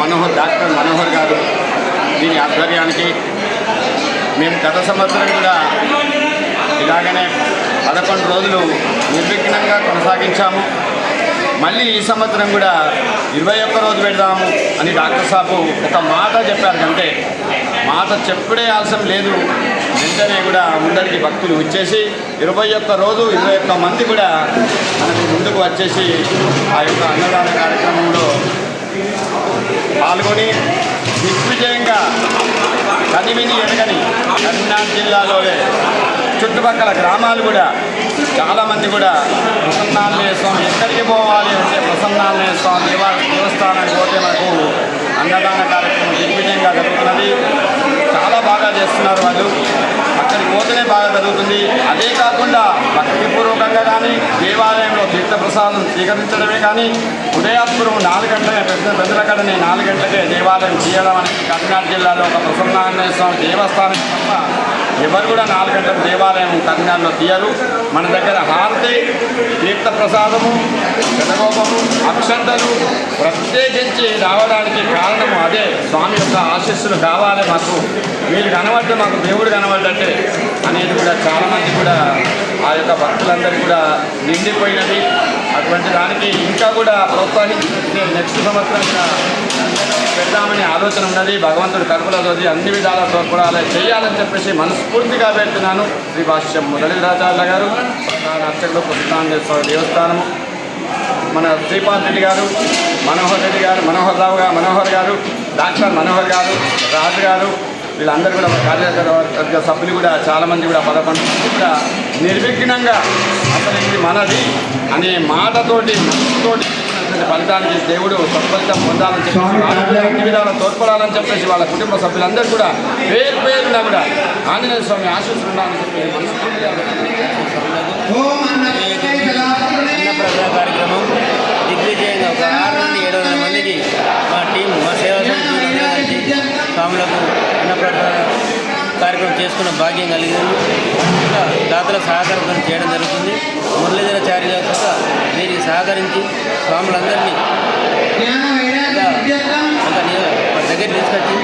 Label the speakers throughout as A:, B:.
A: Manohar doctor Manohar గారు దీని ఆధ్వర్యానికి మేము గత సంవత్సరం కూడా ఇలాగనే పదకొండు రోజులు నిర్విఘ్నంగా కొనసాగించాము. మళ్ళీ ఈ సంవత్సరం కూడా ఇరవై ఒక్క రోజు పెడదాము అని డాక్టర్ సాబు ఒక మాట చెప్పారు. అంటే మాట చెప్పుడే ఆలస్యం లేదు. వెంటనే కూడా ముందరికి భక్తులు వచ్చేసి ఇరవై ఒక్క రోజు ఇరవై ఒక్క మంది కూడా మనకు ముందుకు వచ్చేసి ఆ యొక్క అన్నదాన కార్యక్రమంలో పాల్గొని దిగ్విజయంగా కనివిని ఎరగని కరీంనగర్ జిల్లాలోనే చుట్టుపక్కల గ్రామాలు కూడా చాలామంది కూడా ప్రసన్నాంజనేయ స్వామి ఎక్కడికి పోవాలి అంటే ప్రసన్నాంజనేయ స్వామి దేవస్థానానికి పోతే మనకు అన్నదాన కార్యక్రమం దిగ్విజయంగా జరుగుతున్నది. చాలా బాగా చేస్తున్నారు వాళ్ళు. అక్కడికి పోతేనే బాగా జరుగుతుంది. అదే కాకుండా భక్తిపూర్వకంగా కానీ దేవాలయంలో తీర్థ ప్రసాదం స్వీకరించడమే కానీ ఉదయాత్పురం నాలుగు గంటలే పెద్ద పెద్దలకడనే నాలుగు గంటలకే దేవాలయం తీయడం అనేది కర్నాటక జిల్లాలో ఒక ప్రసన్నారాయణ స్వామి దేవస్థానం తప్ప ఎవరు కూడా నాలుగు గంటల దేవాలయం కన్యాల్లో తీయరు. మన దగ్గర హారతి తీర్థప్రసాదము గతగోపము అక్షంతలు ప్రత్యేకించి రావడానికి కారణము అదే. స్వామి యొక్క ఆశీస్సులు కావాలి మాకు. మీరు కనబడితే మాకు దేవుడు కనబడ్డంటే అనేది కూడా చాలామంది కూడా ఆ యొక్క భక్తులందరూ కూడా నిండిపోయినది. అటువంటి దానికి ఇంకా కూడా ప్రోత్సహించి నెక్స్ట్ సంవత్సరం పెడదామనే ఆలోచన ఉన్నది. భగవంతుడు కడుపులతోది రోజు అన్ని విధాల తోడ్పడాలి చేయాలని చెప్పేసి మనస్ఫూర్తిగా పెడుతున్నాను శ్రీ భాష్యం మురళీరాజాల గారు. అర్చకులు కృష్ణాంజనేయ దేవస్థానము మన శ్రీపాల్ రెడ్డి గారు మనోహర్ రెడ్డి గారు మనోహర్ రావు గారు మనోహర్ గారు డాక్టర్ మనోహర్ గారు రాజు గారు వీళ్ళందరూ కూడా కార్యవర్గ సభ్యులు కూడా చాలామంది కూడా పదకొండు కూడా నిర్విఘ్నంగా అసలు ఇది మనది అనే మాటతోటి మనసుతోటి ఫలితానికి దేవుడు సత్ఫలితం పొందాలని చెప్పేసి అన్ని విధాలు తోడ్పడాలని చెప్పేసి వాళ్ళ కుటుంబ సభ్యులందరూ కూడా పేరు పేరున కూడా ఆంజనేయ స్వామి ఆశీస్సులు ఉండాలని
B: అన్నప్రసాద కార్యక్రమం దిగ్విజయంగా ఒక ఆరు నుండి ఏడు వందల మందికి మా టీం మా సేవా సమితి కలిసి స్వాములకు అన్నప్రసాద కార్యక్రమం చేసుకున్న భాగ్యం కలిగింది సహకారం చేయడం జరుగుతుంది. మురళీధరాచార్య గారు కూడా దీనికి సహకరించి స్వాములందరినీ దగ్గర తీసుకొచ్చి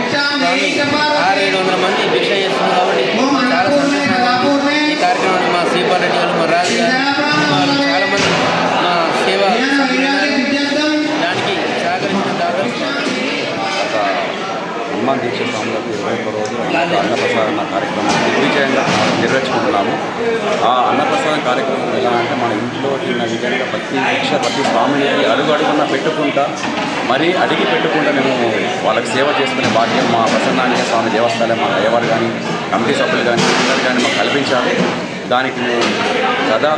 B: ఆరు ఏడు వందల మంది భిక్ష చేస్తున్నారు కాబట్టి చాలా సంతోషంగా. ఈ కార్యక్రమాన్ని మా శ్రీపాల్ రెడ్డి గారు మా
C: హనుమాన్ దీక్ష స్వాములకు ఇరవై ఒక్క రోజు అన్నప్రసాదన కార్యక్రమం దిగ్విజయంగా నిర్వహించుకుంటున్నాము. ఆ అన్నప్రసాదం కార్యక్రమం ఎలా అంటే మన ఇంట్లో తిన్న విధంగా ప్రతి దీక్ష ప్రతి స్వామిని అడుగు అడుగున పెట్టుకుంటా మరీ అడిగి పెట్టుకుంటా మేము వాళ్ళకి సేవ చేసుకునే భాగ్యం మా ప్రసన్నానికి స్వామి దేవస్థానం మా అయ్యవారు కానీ కమిటీ సభ్యులు కానీ కానీ మాకు కల్పించాలి దానికి మేము సదా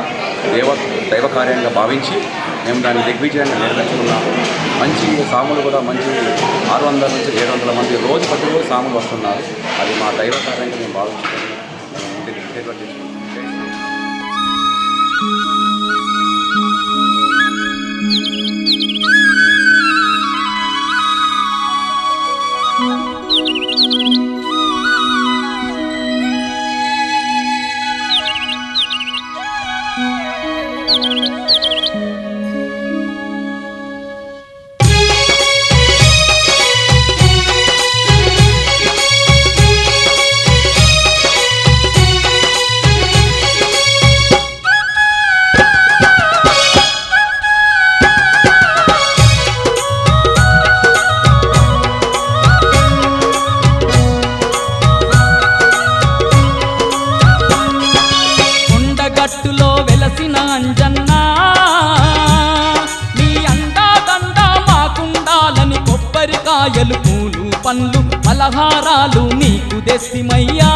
C: దేవ దైవ కార్యంగా భావించి మేము దాన్ని దిగ్విజయంగా నిర్వహించుకున్నాము మంచి సాములు కూడా మంచి ఆరు వందల నుంచి ఏడు వందల మంది రోజు ప్రతి సాములు వస్తున్నారు. అది మా దైవ కార్యంగా మేము భావించుకొని
D: పూలు పండ్లు పలహారాలు నీకు దెస్తిమయ్యా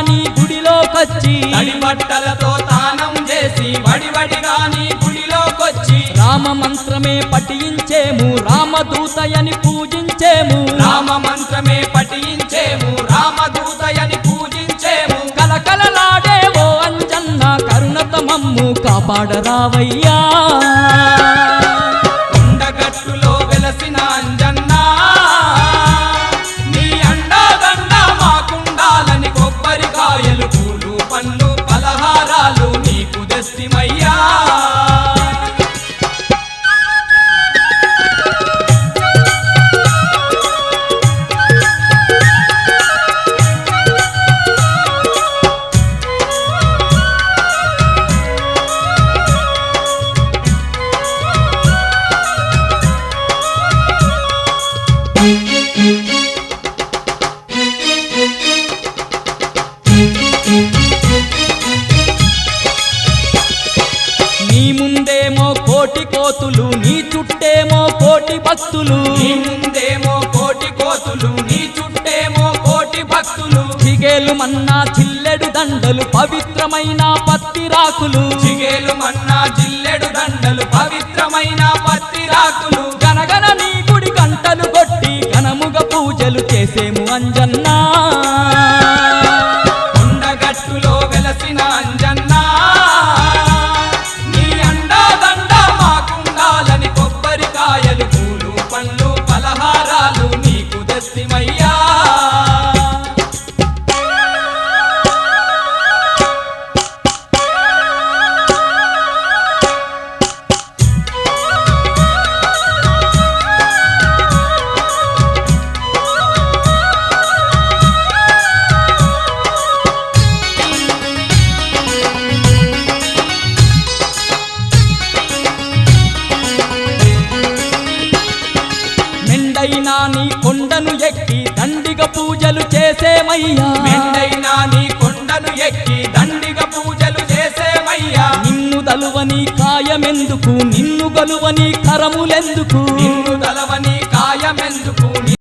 D: నీ గుడిలోకొచ్చి తడి బట్టలతో తానం చేసి వడివడిగా నీ గుడిలోకొచ్చి రామ మంత్రమే పఠించేము రామదూతయని పూజించేము. రామ మంత్రమే పఠించేము రామదూతయని పూజించేము. కలకలలాడే ఓ అంజన్న కరుణత మమ్ము కాపాడరావయ్యా. ముందేమో కోటి కోతులు నీ చుట్టేమో కోటి భక్తులు. ముందేమో కోటి కోతులు నీ చుట్టేమో కోటి భక్తులు. చిగేలు మన్నా చిల్లెడు దండలు పవిత్రమైన పత్తి రాకులు. చిగేలు మన్నా జిల్లెడు దండలు పవిత్రమైన పత్తి రాకులు. గనగన నీ గుడి గంటలు కొట్టి ఘనముగ పూజలు చేసేము అంజన్నా మెండైనా నీ కొండను ఎక్కి దండిగ పూజలు చేసేమయ్యా. మెండైనా నీ కొండను ఎక్కి దండిగ పూజలు చేసేమయ్యా. నిన్ను దలువని కాయమెందుకు? నిన్ను గలువని కరములెందుకు? నిన్ను దలవని కాయమెందుకు?